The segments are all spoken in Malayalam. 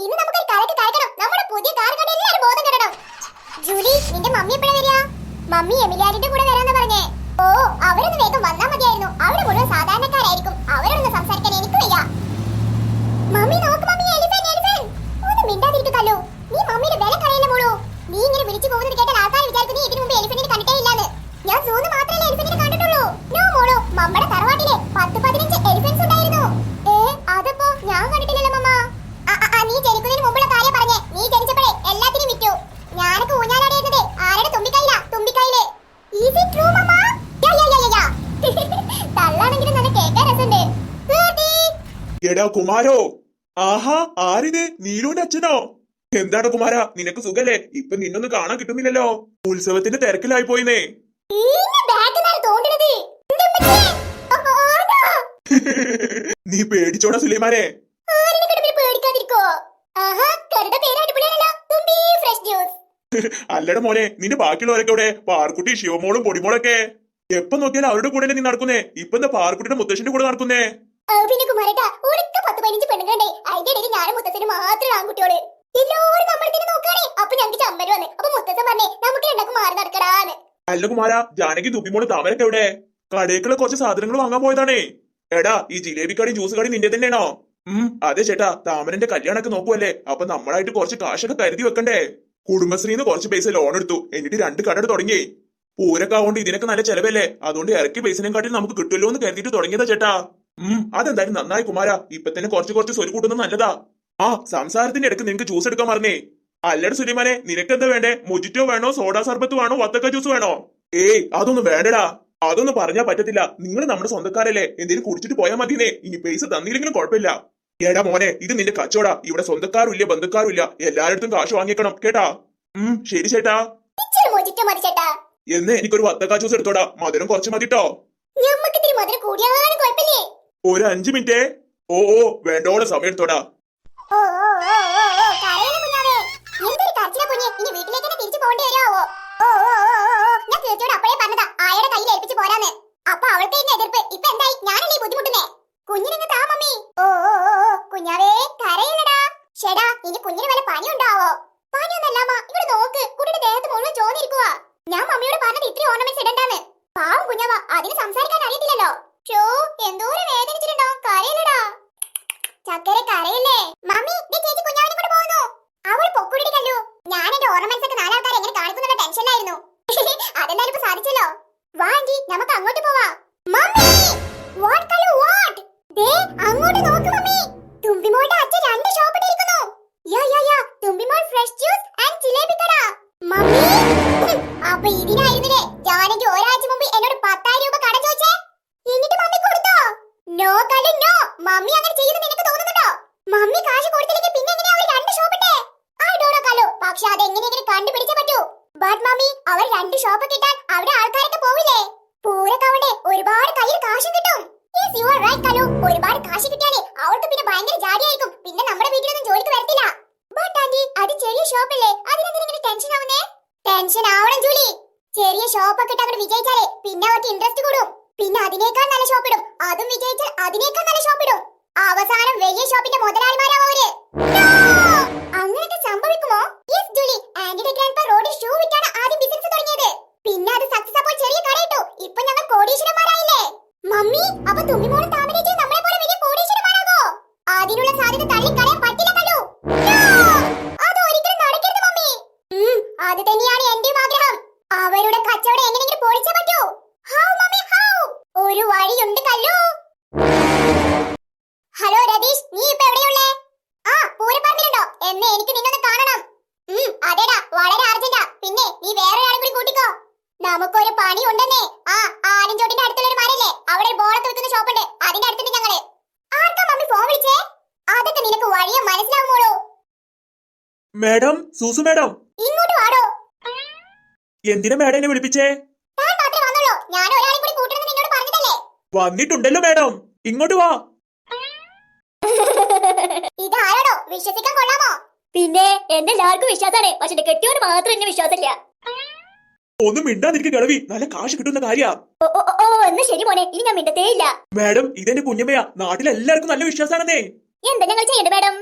ഇന്ന് നമുക്കൊരു കലക്ക് കലക്കണം നമ്മുടെ പുതിയ കാർ കണ്ട് എല്ലാവരും ബോധം കെടണം ജൂലി നിന്റെ മമ്മി എപ്പോഴാ വരിക? മമ്മി എമിലിയാരിന്റെ കൂടെ വരാന്ന് പറഞ്ഞേ. ഓ അവരൊന്ന് വേഗം വന്നാൽ മതിയായിരുന്നു. അവിടെ മുഴുവൻ സാധാരണക്കാരായിരിക്കും. അവരോടൊന്ന് സംസാരിക്കാൻ എനിക്ക് വയ്യ മമ്മി നോക്ക് മമ്മി എലിഫന്റ് എലിഫന്റ് ഒന്ന് മിണ്ടാതിരിക്കല്ലോ നീ മമ്മിയുടെ വില കളയില്ല മോളൂ നീ ഇങ്ങനെ വിളിച്ചു പോകുന്നത് കേട്ടാൽ ആൾക്കാർ വിചാരിക്കും നീ ഇതിനു മുമ്പ് എലിഫന്റിനെ കണ്ടിട്ടേ ഇല്ലാന്ന് ഞാൻ സൂന്ന് മാത്രമല്ലേ എലിഫന്റിനെ കണ്ടിട്ടുള്ളൂ നോ മോളൂ നമ്മുടെ തറവാട്ടിലെ പത്ത് പതിനഞ്ച് എലിഫന്റ്സ് ഉണ്ടായിരുന്നു ഏ അതിപ്പോ ഞാൻ കണ്ടിട്ടില്ലല്ലോ മമ്മ ആ, ആ, ആ, നീ ജനിക്കുന്നതിന് മുമ്പുള്ള കാര്യം പറഞ്ഞേ നീ ജനിച്ചപ്പോഴേ എല്ലാത്തിനും വിറ്റു ഞാനൊക്കെ ഊഞ്ഞാലാടിയിരുന്നത് ആരുടെ തുമ്പിക്കൈയിലാ തുമ്പിക്കൈയിൽ Is it true, mama? Yeah, yeah, yeah, yeah, യാ. തള്ളാണെങ്കിലും നല്ല കേൾക്കാൻ രസമുണ്ട് കേട്ടി. എടാ കുമാരോ. ആഹാ ആരിത്? നീലുവിന്റെ അച്ഛനോ? എന്താണ് കുമാര നിനക്ക് സുഖല്ലേ? ഇപ്പൊ നിന്നൊന്ന് കാണാൻ കിട്ടുന്നില്ലല്ലോ. ഉത്സവത്തിന്റെ തിരക്കിലായി പോയിന്നേ? നീ പേടിച്ചോടാ സുലൈമാരെ. അല്ലട മോനെ നിന്റെ ബാക്കിയുള്ളവരൊക്കെ ഇവിടെ പാർക്കുട്ടി ശിവമോളും പൊടിമോളൊക്കെ. എപ്പൊ നോക്കിയാലും അവരുടെ കൂടെ നീ നടക്കുന്നേ? ഇപ്പൊ എന്താ പാർക്കുട്ടിയുടെ മുത്തശ്ശന്റെ കൂടെ നടക്കുന്നേ? പിന്നെ കുമാരേട്ടാ, ഓരൊക്കെ പത്ത് പതിനഞ്ച് പെണ്ണുങ്ങളുണ്ടേ. അതിന്റെ ഇടയിൽ ഞാനും മുത്തച്ഛനും മാത്രം ആൺകുട്ടിയോൾ. എല്ലാവരും നമ്മളെ തന്നെ നോക്കുകയാണേ. അപ്പൊ ഞങ്ങൾക്ക് ചമ്മര് വന്ന്. അപ്പൊ മുത്തച്ഛൻ പറഞ്ഞേ നമുക്ക് രണ്ടാക്കും മാറി നടക്കടാന്ന്. അല്ല കുമാര ജാനകി തുപ്പിമോൾ താമരൊക്കെ എവിടെ കടേക്കുള്ള കുറച്ച് സാധനങ്ങൾ വാങ്ങാൻ പോയതാണേ എടാ ഈ ജിലേബി കടി ജ്യൂസ് കടി നിന്റെ തന്നെയാണോ ഉം അതെ ചേട്ടാ താമരന്റെ കല്യാണൊക്കെ നോക്കുവല്ലേ അപ്പൊ നമ്മളായിട്ട് കുറച്ച് കാശൊക്കെ കരുതി വെക്കണ്ടേ കുടുംബശ്രീന്ന് കുറച്ച് പൈസ ലോൺ എടുത്തു എന്നിട്ട് രണ്ട് കട തുടങ്ങി പൂരക്കാവുകൊണ്ട് ഇതിനൊക്കെ നല്ല ചെലവല്ലേ അതുകൊണ്ട് ഇറക്കി പൈസനെ കാട്ടി നമുക്ക് കിട്ടുമല്ലോ എന്ന് കരുതിയിട്ട് തുടങ്ങിയതാ ചേട്ടാ ഉം അതെന്തായാലും നന്നായി കുമാര. ഇപ്പൊ തന്നെ കുറച്ച് കുറച്ച് സ്വരു കൂട്ടുന്നത് നല്ലതാ. ആ സംസാരത്തിന്റെ ഇടയ്ക്ക് നിനക്ക് ജ്യൂസ് എടുക്കാൻ പറഞ്ഞേ അല്ലട സുലിമാനെ നിനക്ക് എന്താ വേണ്ടേ? മുജിറ്റോ വേണോ? സോഡാ സർബത്ത് വേണോ? വത്തക്ക ജ്യൂസ് വേണോ? ഏയ് അതൊന്നും വേണ്ടടാ. അതൊന്നും പറഞ്ഞാ പറ്റത്തില്ല. നിങ്ങൾ നമ്മുടെ സ്വന്തക്കാരല്ലേ. എന്തെങ്കിലും കുടിച്ചിട്ട് പോയാൽ മതിയെന്നേ. ഇനി പൈസ തന്നില്ലെങ്കിലും കുഴപ്പമില്ല. ഏടാ മോനെ ഇത് നിന്റെ കച്ചോടാ ഇവിടെ സ്വന്തക്കാരും ഇല്ല ബന്ധുക്കാരും ഇല്ല. എല്ലായിടത്തും കാശ് വാങ്ങിക്കണം കേട്ടാ? ഉം ശരി ചേട്ടാ. എന്നെ എനിക്കൊരു വത്തക്ക ജ്യൂസ് എടുത്തോടാ. മധുരം കുറച്ച് മതിട്ടോ? ഞമ്മക്ക് ഇത്തിരി മധുരം കൂടിയാലും കുഴപ്പമില്ലേ? ഒരു അഞ്ചു മിനിറ്റേ. ഓ ഓ വേണ്ടോടെ സമയം എടുത്തോടാ. അപ്പോഴേ പറഞ്ഞതാ. ഇപ്പൊ എന്തായി? ഞാനല്ലേ ബുദ്ധിമുട്ടുന്നേ? കുഞ്ഞിനങ്ങ് താ മമ്മി ഓ ഓ ഓ ഓ കുഞ്ഞാവേ കരയില്ലടാ ഷെടാ ഇനി കുഞ്ഞിന് വല്ല പനി ഉണ്ടാവോ പനിയൊന്നല്ലമ്മ ഇവിടെ നോക്ക് കുട്ടിയുടെ ദേഹത്ത് മുഴുവൻ ചോദിരിക്കുക ഞാൻ മമ്മിയോട് പറഞ്ഞത് ഇത്രയും ഓർണമെന്റ്സ് ഇടണ്ടാന്ന് പാവം കുഞ്ഞാവ അതിന് സംസാരിക്കാൻ അറിയത്തില്ലല്ലോ ഷോ എന്തോരം വേദനിച്ചിട്ടുണ്ടാവും കരയില്ലടാ ചക്കര കരയില്ലേ മമ്മി ദേ ചേച്ചി കുഞ്ഞാവിനെ കൊണ്ട് പോകുന്നു അവൾ പൊക്കുടിടി കല്ലു ഞാൻ എന്റെ ഓർണമെന്റ്സ് ഒക്കെ നാലാൾക്കാരെ എങ്ങനെ ടെൻഷനിലായിരുന്നു അതെന്തായാലും ഇപ്പൊ സാധിച്ചല്ലോ. വാ ആന്റി നമുക്ക് അങ്ങോട്ട് പോവാം. മമ്മി! വാട്ട് കല്ലു വാട്ട് ദേ അങ്ങോട്ട് നോക്ക് മമ്മി. തുമ്പി തുമ്പിമോളുടെ അച്ഛൻ രണ്ട് ഷോപ്പ് ഇട്ടിരിക്കുന്നു യാ യാ യാ തുമ്പിമോൾ ഫ്രഷ് ജ്യൂസ് ആൻഡ് ജിലേബി കട. മമ്മി! അപ്പൊ ഇതിനായിരുന്നില്ലേ? ജാനകി ഒരാഴ്ച മുമ്പ് എന്നോട് പത്തായിരം രൂപ കട ചോദിച്ചേ? എന്നിട്ട് മമ്മി കൊടുത്തോ? നോ കല്ലു നോ മമ്മി അങ്ങനെ ചെയ്യുന്നത് നിനക്ക് തോന്നുന്നുണ്ടോ? മമ്മി കാശ് കൊടുത്തില്ലെങ്കിൽ പിന്നെ എങ്ങനെയാ അവർ രണ്ട് ഷോപ്പ് ഇട്ടേ? ആ ഡോണോ കല്ലു പക്ഷെ അത് എങ്ങനെയെങ്കിലും കണ്ടുപിടിച്ചേ പറ്റൂ. ബട്ട് മമ്മി അവർ രണ്ട് ഷോപ്പ് കിട്ടാൻ അവിടെ ആൾക്കാരൊക്കെ പോവില്ലേ? പൂരക്കവണ്ടെ ഒരുപാട് കയ്യിൽ കാശ് കിട്ടും. Yes you are right Kalu ഒരുപാട് കാശ് കിട്ടിയാലേ അവൾക്ക് പിന്നെ ഭയങ്കര ജാതിയായിരിക്കും. പിന്നെ നമ്മുടെ വീട്ടിലൊന്നും ജോലിക്ക് വരത്തില്ല. ബട്ട് ആന്റി അത് ചെറിയ ഷോപ്പല്ലേ അതിനെന്തിനാ ഇങ്ങനെ ടെൻഷൻ ആവുന്നേ? ടെൻഷൻ ആവണം ജൂലി. ചെറിയ ഷോപ്പൊക്കെ ഇട്ട് അങ്ങോട്ട് വിജയിച്ചാലേ പിന്നെ അവർക്ക് ഇൻട്രസ്റ്റ് കൂടും. പിന്നെ അതിനേക്കാൾ നല്ല ഷോപ്പ് ഇടും. അതും വിജയിച്ചാൽ അതിനേക്കാൾ നല്ല ഷോപ്പ് ഇടും. അവസാനം വലിയ ഷോപ്പിന്റെ മുതലാളിമാരാവും അവർ. അങ്ങനെയൊക്കെ സംഭവിക്കുമോ? Yes Julie. ആന്റിയുടെ ഗ്രാൻഡ്പ റോഡിൽ ഷൂ വിറ്റാണ് ആദ്യം ബിസിനസ് തുടങ്ങിയത് പിന്നെ അത് സക്സസ് അപ്പോൾ ചെറിയ കടയിട്ടു ഇപ്പൊ ഞങ്ങൾ കോടീശ്വരന്മാരായില്ലേ മമ്മി അപ്പൊ തുമ്മിമോളും താമരേച്ചി നമ്മളെ മാഡം സൂസു മാഡം. ഇങ്ങോട്ട് വാടോ. എന്തിനാ മാഡം എന്നെ വിളിപ്പിച്ചേ? താൻ മാത്രമേ വന്നുള്ളൂ. ഞാൻ ഒരാളെ കൂടി കൂട്ടണമെന്ന് നിന്നോട് പറഞ്ഞതല്ലേ? വന്നിട്ടുണ്ടല്ലോ മാഡം. ഇങ്ങോട്ട് വാ. ഇതാരോടോ? വിശ്വസിക്കാൻ കൊള്ളാമോ? പിന്നെ എന്നെ എല്ലാവർക്കും വിശ്വാസാണ് പക്ഷെ എന്റെ കെട്ടിയോന് മാത്രം എന്നെ വിശ്വാസമില്ല. ഒന്നും മിണ്ടാതിരിക്കും കിളവി. നല്ല കാശ് കിട്ടുന്ന കാര്യാ. ഓ ഓ ഓ, ഓ എന്നാ ശരി മോനെ. ഇനി ഞാൻ മിണ്ടത്തേ ഇല്ല. മാഡം ഇതെന്റെ കുഞ്ഞമ്മയാ നാട്ടിലെല്ലാവർക്കും നല്ല വിശ്വാസാണെന്നേ എന്താ ഞങ്ങൾ ചെയ്യേണ്ടത് മാഡം?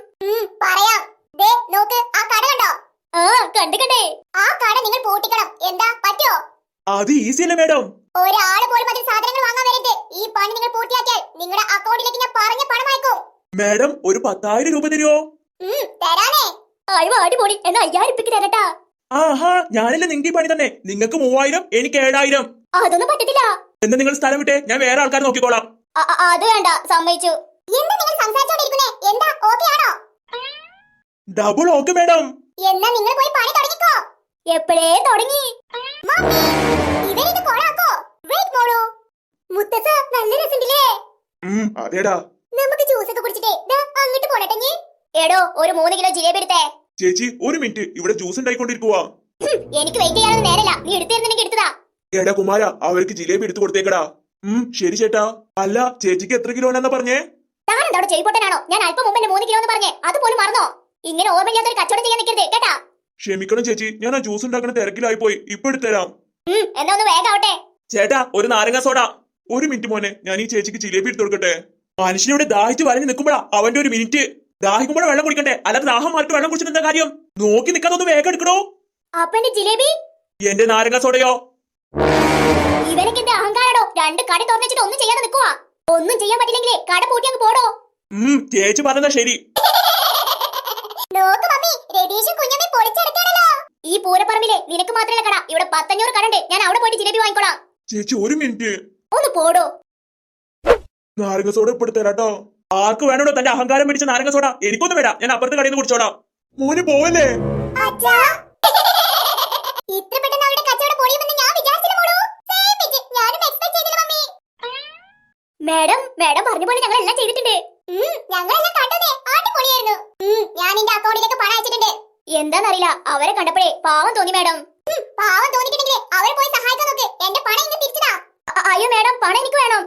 പറയാം ദേ നോക്ക് ആ കട കണ്ടോ ആ കട നിങ്ങൾ പൂട്ടിക്കണം. എന്താ പറ്റോ അത് ഈസി അല്ലേ മാഡം? ഒരാൾ പോലും അതിൽ സാധനങ്ങൾ വാങ്ങാൻ വരരുത്. ഈ പണി നിങ്ങൾ പൂർത്തിയാക്കിയാൽ നിങ്ങളുടെ അക്കൗണ്ടിലേക്ക് ഞാൻ പറഞ്ഞ പണം അയക്കും. മാഡം ഒരു പത്തായിരം രൂപ തരുമോ ഉം, തരാനേ അയ്യോ അടിപൊളി എന്നാ അയ്യായിരം ഉപ്പിക്ക് തരട്ടാ. ആഹാ ഞാനല്ലേ നിങ്ങൾക്ക് ഈ പണി തന്നെ. നിങ്ങൾക്ക് മൂവായിരം എനിക്ക് ഏഴായിരം. അതൊന്നും പറ്റത്തില്ല. എന്താ നിങ്ങൾ സ്ഥലം വിട്ടേ. ഞാൻ വേറെ ആൾക്കാർ നോക്കിക്കോളാം. അത് വേണ്ട സമ്മതിച്ചു. എന്താ നിങ്ങൾ സംസാരിച്ചോണ്ടിരിക്കുന്നേ? എന്താ ഓക്കെ ആണോ? Double okay madam. എന്നാ നിങ്ങൾ പോയി പണി തുടങ്ങിക്കോ. എപ്പോഴേ തുടങ്ങി. മമ്മി കൊളാക്കോ വെയിറ്റ് മോളു. മുത്തസ നല്ല രസമുണ്ടല്ലേ? ഉം അതേടാ. നമുക്ക് ജ്യൂസ് ഒക്കെ കുടിച്ചിട്ടേ. ദാ അങ്ങോട്ട് പോണട്ടെ എടോ ഒരു മൂന്ന് കിലോ ജിലേബി എടുത്തേ. ചേച്ചി ഒരു മിനിറ്റ്. ഇവിടെ ജ്യൂസ് ഉണ്ടായിക്കൊണ്ടിരിക്കുവാ. എനിക്ക് വെയിറ്റ് ചെയ്യാനൊന്നും നേരല്ല നീ എടുത്തിരുന്നെങ്കിൽ എടുത്തതാ. എടാ കുമാര അവർക്ക് ജിലേബി എടുത്തു കൊടുത്തേക്കടാ. ഉം ശരി ചേട്ടാ. അല്ല ചേച്ചിക്ക് എത്ര കിലോ ഉണ്ടെന്നാ പറഞ്ഞേ? താൻ എന്താ ചെയ്യപ്പെട്ടനാണോ ഞാൻ അല്പം മുമ്പ് മൂന്ന് കിലോ എന്ന് പറഞ്ഞേ. അതുപോലും മറന്നോ? ഇങ്ങനെ ഓർമ്മയില്ലാത്ത ഒരു കച്ചവടം ചെയ്യാൻ നിൽക്കരുത് കേട്ടാ? ക്ഷമിക്കണം ചേച്ചി ഞാൻ ആ ജ്യൂസ് ഉണ്ടാക്കുന്ന തിരക്കിലായി പോയി ഇപ്പൊ എടുത്തരാം എന്നാ ഒന്ന് വേഗാവട്ടെ ചേട്ടാ ഒരു നാരങ്ങ സോഡ. ഒരു മിനിറ്റ് മോനെ ഞാൻ ഈ ചേച്ചിക്ക് ജിലേബി എടുത്തു കൊടുക്കട്ടെ. മനുഷ്യനിവിടെ ദാഹിച്ച് വരഞ്ഞ് നിൽക്കുമ്പോഴാ അവന്റെ ഒരു മിനിറ്റ്. ദാഹിക്കുമ്പോഴാ വെള്ളം കുടിക്കണ്ടേ? അല്ലാതെ ദാഹം മാറ്റി വെള്ളം കുടിച്ചിട്ട് എന്താ കാര്യം? നോക്കി നിൽക്കാതൊന്ന് വേഗം എടുക്കണോ അപ്പന്റെ ജിലേബി? എന്റെ നാരങ്ങ സോഡയോ? ഇവനക്ക് എന്റെ അഹങ്കാരടോ. രണ്ട് കട തുറന്നിട്ട് ഒന്നും ചെയ്യാതെ നിൽക്കുവാ ഒന്നും ചെയ്യാൻ പറ്റില്ലെങ്കിലേ കട പൂട്ടി അങ്ങ് പോടോ. ഉം ചേച്ചി പറഞ്ഞാ ശരി. നോക്ക് മമ്മി രതീഷും കുഞ്ഞമ്മി പൊളിച്ചെടുക്കണല്ലോ. ഈ പൂരപ്പറമ്പിലെ നിനക്ക് മാത്രമല്ല കട. ഇവിടെ പത്തഞ്ഞൂറ് കടണ്ട് ഞാൻ അവിടെ പോയിട്ട് ജിലേബി വാങ്ങിക്കോളാം. ചേച്ചി ഒരു മിനിറ്റ്. ഒന്ന് പോടോ. നാരങ്ങ സോഡ ഇപ്പൊ തരാട്ടോ ആർക്ക് വേണോ തന്റെ അഹങ്കാരം പിടിച്ച നാരങ്ങ സോഡ? എനിക്കൊന്നും വേണ്ട ഞാൻ അപ്പുറത്തെ കടയിൽ നിന്ന് കുടിച്ചോടാം മോനെ പോവല്ലേ? ഇത്ര പെട്ടെന്ന് അവരുടെ കച്ചവടം പൊളിയുമെന്ന് ഞാൻ വിചാരിച്ചില്ല മാഡം മാഡം പറഞ്ഞ പോലെ ഞങ്ങൾ എല്ലാം ചെയ്തിട്ടുണ്ട്. ഞങ്ങളെല്ലാം കണ്ടതേ. ആട്ടുപൊളിയായിരുന്നു ഉം, ഞാൻ എന്റെ അക്കൗണ്ടിലേക്ക് പണം അയച്ചിട്ടുണ്ട്. എന്താന്നറിയില്ല അവരെ കണ്ടപ്പോഴേ പാവം തോന്നി മാഡം. പാവം തോന്നിട്ടുണ്ടെങ്കിൽ അവരെ പോയി സഹായിക്കാൻ നോക്ക്. എന്റെ പണം ഇങ്ങ് തിരിച്ചതാ അയ്യോ മാഡം പണം എനിക്ക് വേണം.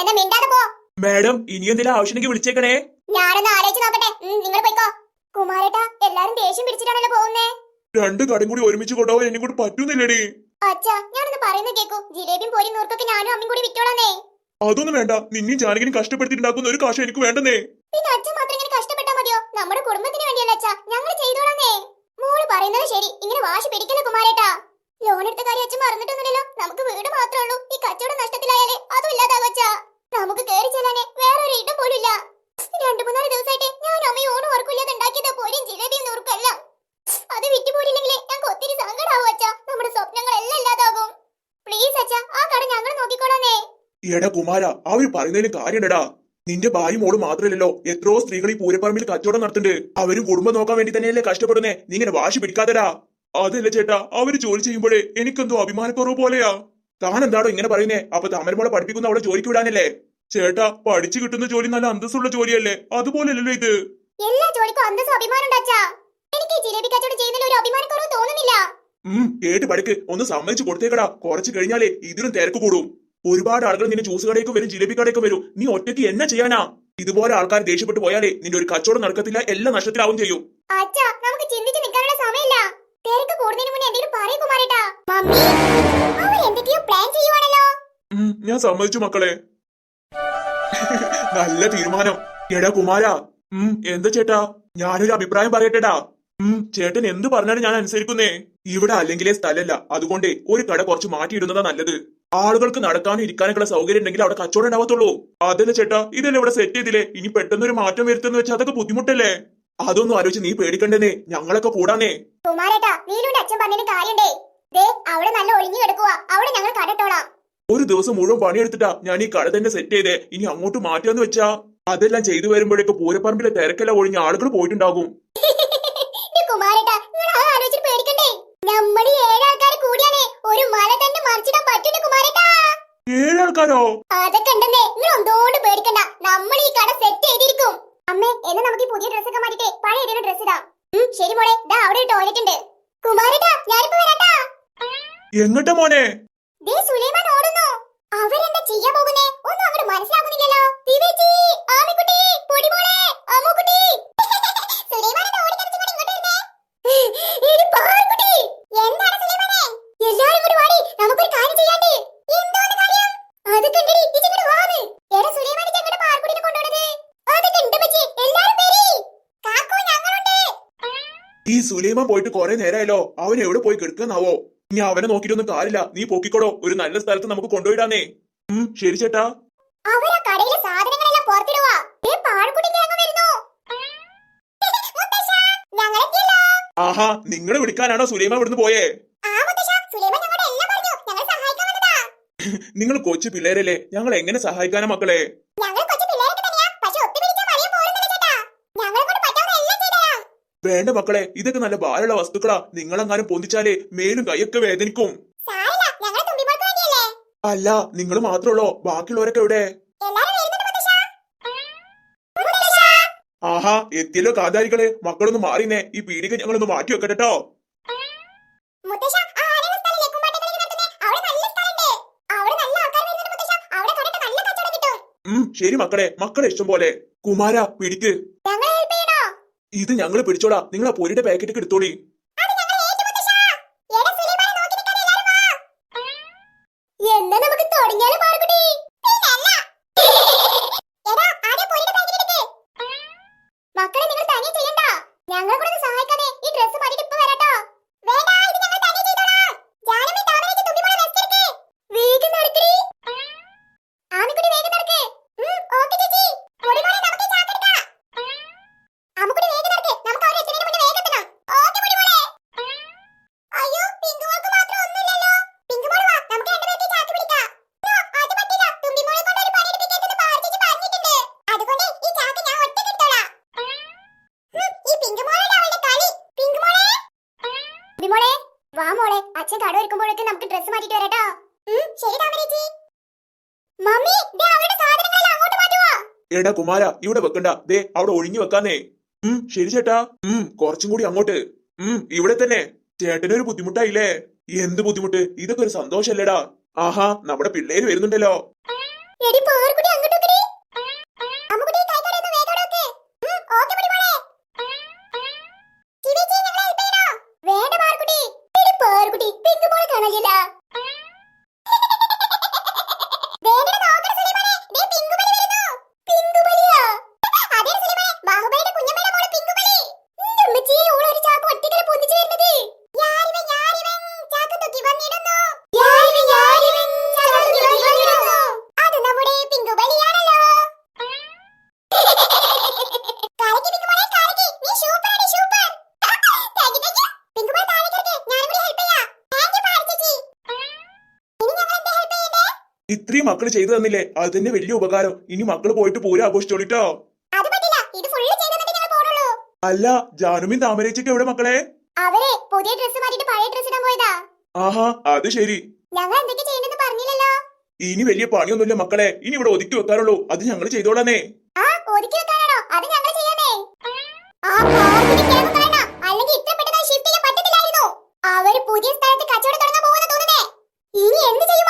എന്നാ മിണ്ടാതെ പോ. മാഡം ഇനി എന്തെങ്കിലും ആവശ്യമെങ്കിൽ വിളിച്ചേക്കണേ. ഞാനൊന്ന് ആലോചിച്ച് നോക്കട്ടെ. നിങ്ങൾ പോയിക്കോ. കുമാരേട്ടാ എല്ലാരും ദേഷ്യം പിടിച്ചിട്ടാണല്ലോ പോകുന്നേ. രണ്ട് കടയും കൂടി ഒരുമിച്ച് കൊണ്ടുപോകാൻ എന്നെ കൂടി പറ്റുന്നില്ലടി. അച്ഛാ ഞാനൊന്ന് പറയുന്നത് കേക്കൂ. ജിലേബിയും പോരി നൂർക്കൊക്കെ ഞാനും അമ്മയും കൂടി വിറ്റോളന്നേ. അതൊന്നും വേണ്ട. നിന്നെയും ജാനകിനും കഷ്ടപ്പെടുത്തിയിട്ടുണ്ടാക്കുന്ന ഒരു കാശ് എനിക്ക് വേണ്ടെന്നേ. പിന്നെ മാത്രം മതിയോ? നമ്മുടെ കുടുംബത്തിന് വേണ്ടിയല്ല അച്ഛാ. മോൾ പറയുന്നത് ശരി. വാശി കുമാരേട്ടാ. ലോൺ എടുത്ത കാര്യം അച്ഛൻ നമുക്ക് വീട് ഉള്ളൂ. ഈ നഷ്ടത്തിലായാലേ അച്ഛാ. നമുക്ക് മൂന്നാൽ ദിവസമായിട്ട് ഞാൻ ഒത്തിരി സങ്കടാവും അച്ഛാ നമ്മുടെ സ്വപ്നങ്ങളെല്ലാം ഇല്ലാതാകും പ്ലീസ് അച്ഛാ ആ കട ഞങ്ങൾ നോക്കിക്കോളാന്നേ എടാ കുമാര അവർ പറയുന്നതിന് കാര്യണ്ടടാ നിന്റെ ഭാര്യ മോൾ മാത്രമല്ലല്ലോ. എത്രയോ സ്ത്രീകൾ ഈ പൂരപ്പറമ്പിൽ കച്ചവടം നടത്തുന്നുണ്ട്. അവരും കുടുംബം നോക്കാൻ വേണ്ടി തന്നെയല്ലേ കഷ്ടപ്പെടുന്നേ? നീ ഇങ്ങനെ വാശി പിടിക്കാതെടാ. അതല്ല ചേട്ടാ അവർ ജോലി ചെയ്യുമ്പോഴേ എനിക്കെന്തോ അഭിമാനക്കുറവ് പോലെയാ. താൻ എന്താണോ ഇങ്ങനെ പറയുന്നേ? അപ്പൊ താമരമോളെ പഠിപ്പിക്കുന്ന അവളെ ജോലിക്ക് വിടാനല്ലേ? ചേട്ടാ പഠിച്ചു കിട്ടുന്ന ജോലി നല്ല അന്തസ്സുള്ള ജോലിയല്ലേ? അതുപോലെയല്ലല്ലോ ഇത്. എല്ലാ ജോലിക്കും അന്തസ്സും അഭിമാനം എനിക്ക് ഈ ജിലേബി കച്ചവടം ചെയ്യുന്നതിൽ ഒരു അഭിമാനക്കുറവ് തോന്നുന്നില്ല. ഉം കേട്ട് പഠിക്ക്. ഒന്ന് സമ്മതിച്ചു കൊടുത്തേക്കടാ. കുറച്ച് കഴിഞ്ഞാലേ ഇതിലും തിരക്ക് കൂടും. ഒരുപാട് ആളുകൾ നിന്നെ ജ്യൂസ് കടയ്ക്കും വരും ജിലേബി കടയ്ക്കും വരും. നീ ഒറ്റയ്ക്ക് എന്നെ ചെയ്യാനാ? ഇതുപോലെ ആൾക്കാർ ദേഷ്യപ്പെട്ടു പോയാലേ നിന്റെ ഒരു കച്ചവടം നടക്കത്തില്ല എല്ലാം നഷ്ടത്തിലാവും ചെയ്യും. നമുക്ക് ചിന്തിച്ച് നിൽക്കാനുള്ള സമയമില്ല. തിരക്ക് കൂടുന്നതിന് മുന്നേ എന്തെങ്കിലും പറയൂ കുമാരേട്ടാ. മമ്മി. എന്തൊക്കെയോ പ്ലാൻ ചെയ്യുവാണല്ലോ. ഞാൻ സമ്മതിച്ചു മക്കളെ. നല്ല തീരുമാനം. എടാ കുമാര ഉം എന്താ ചേട്ടാ? ഞാനൊരു അഭിപ്രായം പറയട്ടെടാ. ഉം ചേട്ടൻ എന്ത് പറഞ്ഞാലും ഞാൻ അനുസരിക്കുന്നേ. ഇവിടെ അല്ലെങ്കിലേ സ്ഥലല്ല അതുകൊണ്ട് ഒരു കട കുറച്ച് മാറ്റിയിടുന്നതാ നല്ലത്. ആളുകൾക്ക് നടക്കാനും ഇരിക്കാനൊക്കെ സൗകര്യം ഉണ്ടെങ്കിൽ അവിടെ കച്ചവടം ഉണ്ടാവത്തുള്ളൂ. അതല്ല ചേട്ടാ? ഇതല്ലേ ഇവിടെ സെറ്റ് ചെയ്തില്ലേ? ഇനി പെട്ടെന്ന് ഒരു മാറ്റം വരുത്തുന്ന വെച്ചാൽ അതൊക്കെ ബുദ്ധിമുട്ടല്ലേ? അതൊന്നും ആലോചിച്ച് നീ പേടിക്കണ്ടേ ഞങ്ങളൊക്കെ കൂടാന്നേ. അവിടെ നല്ല ഒഴിഞ്ഞു കിടക്കുക അവിടെ ഞങ്ങൾ ഒരു ദിവസം മുഴുവൻ പണിയെടുത്തിട്ടാ ഞാൻ ഈ കട തന്നെ സെറ്റ് ചെയ്തേ. ഇനി അങ്ങോട്ട് മാറ്റാന്ന് വെച്ചാ അതെല്ലാം ചെയ്തു വരുമ്പോഴേക്ക് പൂരപ്പറമ്പിലെ തിരക്കെല്ലാം ഒഴിഞ്ഞ ആളുകൾ പോയിട്ടുണ്ടാകും. കുമാരേട്ടാ നിങ്ങൾ ആ ആലോചിച്ച് പേടിക്കണ്ടേ? നമ്മൾ ഈ ഏഴാൾക്കാർ കൂടിയാലേ ഒരു മല തന്നെ മറിച്ചിടാൻ പറ്റില്ല കുമാരേട്ടാ. ഏഴാൾക്കാരോ അതൊക്കെ ഉണ്ടെന്നേ നിങ്ങൾ ഒന്നോണ്ട് പേടിക്കണ്ട. നമ്മൾ ഈ കട സെറ്റ് ചെയ്തിരിക്കും. അമ്മേ എന്നാ നമുക്ക് ഈ പുതിയ ഡ്രസ്സൊക്കെ മാറ്റിട്ട് പഴയ ഇടുന്ന ഡ്രസ് ഇടാം. ഉം, ശരി മോളെ. ദാ അവിടെ ഒരു ടോയ്ലറ്റ് ഉണ്ട്. കുമാരേട്ടാ ഞാനിപ്പോ വരാട്ടാ. എങ്ങട്ടാ മോനെ? ദേ സുലൈമാൻ ഓടുന്നു. അവരെന്താ ചെയ്യാൻ പോകുന്നേ? ഒന്നും അങ്ങോട്ട് മനസ്സിലാകുന്നില്ലല്ലോ. ദിവ്യേച്ചി, ആമിക്കുട്ടി, പൊടിമോളെ, അമ്മുക്കുട്ടി. സുലൈമാൻ എന്താ ഓടിക്കളിച്ചുകൊണ്ട് ഇങ്ങോട്ട് വരുന്നേ? എടി പാറുക്കുട്ടി, എന്താണ് സുലൈമാനെ? എല്ലാവരും കൂടി വാടി, നമുക്കൊരു കാര്യം ചെയ്യാണ്ട്. എന്തോന്ന് കാര്യം? അതൊക്കെ ഉണ്ടെടി, ഇജ്ജ് ഇങ്ങോട്ട് വാന്ന്. എടാ സുലൈമാൻ, ഇജ്ജ് എങ്ങോട്ടാ പാറുക്കുട്ടീനെ കൊണ്ടുപോണത്? അതൊക്കെ ഉണ്ട് ഉമ്മച്ചി, എല്ലാവരും വരീ. കാക്കു, ഞങ്ങളുണ്ട്. ഈ സുലൈമാൻ പോയിട്ട് കുറെ നേരമായല്ലോ അവൻ എവിടെ പോയി കിടക്കുന്നാവോ? ഇനി അവനെ നോക്കിയിട്ടൊന്നും കാര്യമില്ല. നീ പൊക്കിക്കോടോ. ഒരു നല്ല സ്ഥലത്ത് നമുക്ക് കൊണ്ടുപോയിടാന്നേ. ഉം ശരി ചേട്ടാ. ആഹാ നിങ്ങളെ വിളിക്കാനാണോ സുലൈമ ഇവിടുന്ന് പോയേ. നിങ്ങൾ കൊച്ചു പിള്ളേരല്ലേ. ഞങ്ങൾ എങ്ങനെ സഹായിക്കാനാ മക്കളെ ഞങ്ങൾ കൊച്ചു പിള്ളേരൊക്കെ തന്നെയാ. പക്ഷെ ഒത്തുപിടിച്ചാ മറിയം പോരുന്നില്ല ചേട്ടാ. ഞങ്ങളെ കൊണ്ട് പറ്റാവുന്ന എല്ലാം ചെയ്തുതരാം. വേണ്ട മക്കളെ ഇതൊക്കെ നല്ല ഭാരമുള്ള വസ്തുക്കളാ. നിങ്ങളെങ്ങാനും പൊന്തിച്ചാലേ മേലും കൈയൊക്കെ വേദനിക്കും. അല്ല നിങ്ങൾ മാത്രമുള്ളോ ബാക്കിയുള്ളവരൊക്കെ എവിടെ? ആഹാ എത്തിയല്ലോ കാതാരികളെ മക്കളൊന്ന് മാറിനെ ഈ പീടിക ഞങ്ങളൊന്ന് മാറ്റി വെക്കട്ടെ കേട്ടോ. ശരി മക്കളെ. മക്കളെ ഇഷ്ടം പോലെ. കുമാര പിടിക്ക്? ഇത് ഞങ്ങൾ പിടിച്ചോടാ. നിങ്ങൾ ആ പൊരിയുടെ പാക്കറ്റ് എടുത്തോളി അത് ഞങ്ങൾ ഏറ്റു മുത്തശ്ശാ. എടാ സുലൈമാനെ നോക്കി നിൽക്കാൻ എല്ലാരും വാ. എന്നാ നമുക്ക് തുടങ്ങിയാലോ പാറക്കുട്ടി? പിന്നല്ല. എടാ, ആദ്യം പൊരിയുടെ packet എടുക്ക്. മക്കളെ നിങ്ങൾ തനിയെ ചെയ്യണ്ട ഞങ്ങളെ കൂടെ ഒന്ന് സഹായിക്കാതെ ഈ ഡ്രസ് മാറ്റിട്ട് ഇപ്പൊ വരാട്ടോ വേണ്ട ഇത് ഞങ്ങൾ തനിയെ ചെയ്തോളാം ജാനമി താമരയ്ക്ക് തുമ്പിമോളെ റെസ്റ്റ് എടുക്ക് വേഗം നടക്കടി ആമിക്കുട്ടി വേഗം നടക്ക് ഉം, ഓക്കേ ചേച്ചി പൊടിമോളെ നമുക്ക് ഈ ചാക്ക് എടുക്കാം അമ്മുക്കുട്ടി വേഗം നടക്ക് നമുക്ക് അവരെ എത്തുന്നതിന് മുന്നേ വേഗം എത്തണം ഓക്കേ പൊടിമോളെ അയ്യോ പിങ്കുമോൾക്ക് മാത്രം ഒന്നുമില്ലല്ലോ പിങ്കുമോൾ വാ നമുക്ക് രണ്ടുപേർക്ക് ഈ ചാക്ക് പിടിക്കാം നോ, അത് പറ്റില്ല തുമ്പിമോളെ കൊണ്ട് ഒരു പണി എടുപ്പിക്കരുതെന്ന് പാർച്ചേച്ചി പറഞ്ഞിട്ടുണ്ട് അതുകൊണ്ട് ഈ ചാക്ക് ഞാൻ ഒറ്റയ്ക്ക് എടുത്തോളാം ഹും, ഈ പിങ്കുമോളാണ് അവളുടെ കളി പിങ്കുമോളെ പിങ്കുമോളെ വാ മോളെ അച്ഛൻ കട ഒരുക്കുമ്പോഴേക്കും നമുക്ക് ഡ്രസ്സ് മാറ്റിട്ട് വരാട്ടോ ഉം, ശരി താമരേച്ചി മമ്മി ദേ അവളുടെ സാധനങ്ങളെല്ലാം അങ്ങോട്ട് മാറ്റുവാ എടാ കുമാര ഇവിടെ വെക്കണ്ട. ദേ അവിടെ ഒഴിഞ്ഞു വെക്കാന്നേ. ഉം ശരി ചേട്ടാ. ഉം കുറച്ചും കൂടി അങ്ങോട്ട്. ഉം ഇവിടെ തന്നെ. ചേട്ടനൊരു ബുദ്ധിമുട്ടായില്ലേ? എന്ത് ബുദ്ധിമുട്ട്? ഇതൊക്കെ ഒരു സന്തോഷല്ലേടാ ആഹാ നമ്മുടെ പിള്ളേര് വരുന്നുണ്ടല്ലോ. എടി പേർക്കുട്ടി അങ്ങോട്ട് വെക്കടി ഇത്രയും മക്കൾ ചെയ്തു തന്നില്ലേ? അത് തന്നെ വലിയ ഉപകാരം. ഇനി മക്കൾ പോയിട്ട് പോരാ ആഘോഷിച്ചോളിട്ടോ. അല്ല ജാനുമിൻ താമരേച്ചൊക്കെ എവിടെ മക്കളെ? അവരെ പുതിയ ഡ്രസ്സ് മാറ്റിട്ട് പഴയ ഡ്രസ്സ് ഇടാൻ ആഹാ അത് ശരി. ഞങ്ങൾ പറഞ്ഞില്ലല്ലോ. ഇനി വലിയ പണിയൊന്നുമില്ല മക്കളെ. ഇനി ഇവിടെ ഒതുക്കി വെക്കാറുള്ളൂ അത് ഞങ്ങൾ ചെയ്തോളന്നേ ആ അത് ഞങ്ങൾ ചെയ്യാനേ. ആ ഷിഫ്റ്റ് പുതിയ സ്ഥലത്ത് കച്ചവടം തുടങ്ങാൻ പോകുന്ന തോന്നുന്നേ ഇനി എന്ത് ചെയ്യും